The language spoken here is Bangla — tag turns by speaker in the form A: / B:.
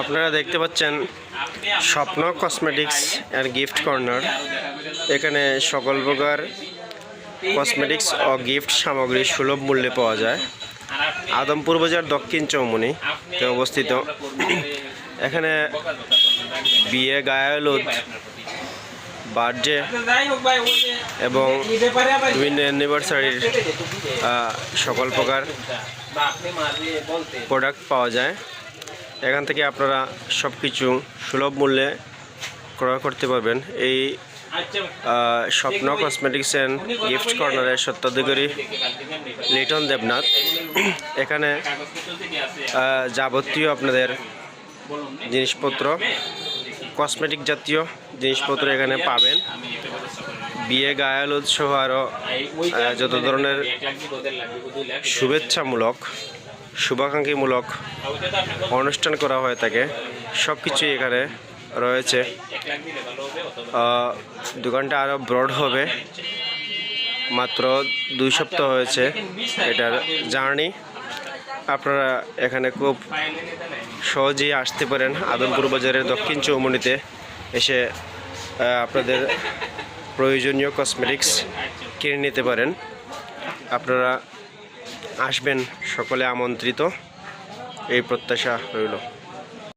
A: আপনারা দেখতে পাচ্ছেন স্বপ্ন কসমেটিক্স অ্যান্ড গিফট কর্নার। এখানে সকল প্রকার কসমেটিক্স ও গিফট সামগ্রী সুলভ মূল্যে পাওয়া যায়। আদমপুর বাজার দক্ষিণ চৌমুনিতে অবস্থিত। এখানে বিয়ে, গায়ালুদ, বার্থডে এবং বিভিন্ন অ্যানিভার্সারির সকল প্রকার প্রোডাক্ট পাওয়া যায়। এখান থেকে আপনারা সব কিছু সুলভ মূল্যে ক্রয় করতে পারবেন। এই স্বপ্ন কসমেটিক্স অ্যান্ড গিফট কর্নারের সত্যাধিকারী লিটন দেবনাথ। এখানে যাবতীয় আপনাদের জিনিসপত্র কসমেটিক জাতীয় জিনিসপত্র এখানে পাবেন। বিয়ে, গায়ালুদ সহ আরও যত ধরনের শুভেচ্ছামূলক শুভাকাঙ্ক্ষীমূলক অনুষ্ঠান করা হয়ে থাকে সব কিছুই এখানে রয়েছে। দোকানটা আরও ব্রড হবে। মাত্র দুই সপ্তাহ হয়েছে এটার জার্নি আপনারা এখানে খুব সহজেই আসতে পারেন আদমপুর বাজারের দক্ষিণ চৌমুনিতে এসে আপনাদের প্রয়োজনীয় কসমেটিক্স কিনে নিতে পারেন। আপনারা আসবেন সকলে আমন্ত্রিত। এই প্রত্যাশা রইল।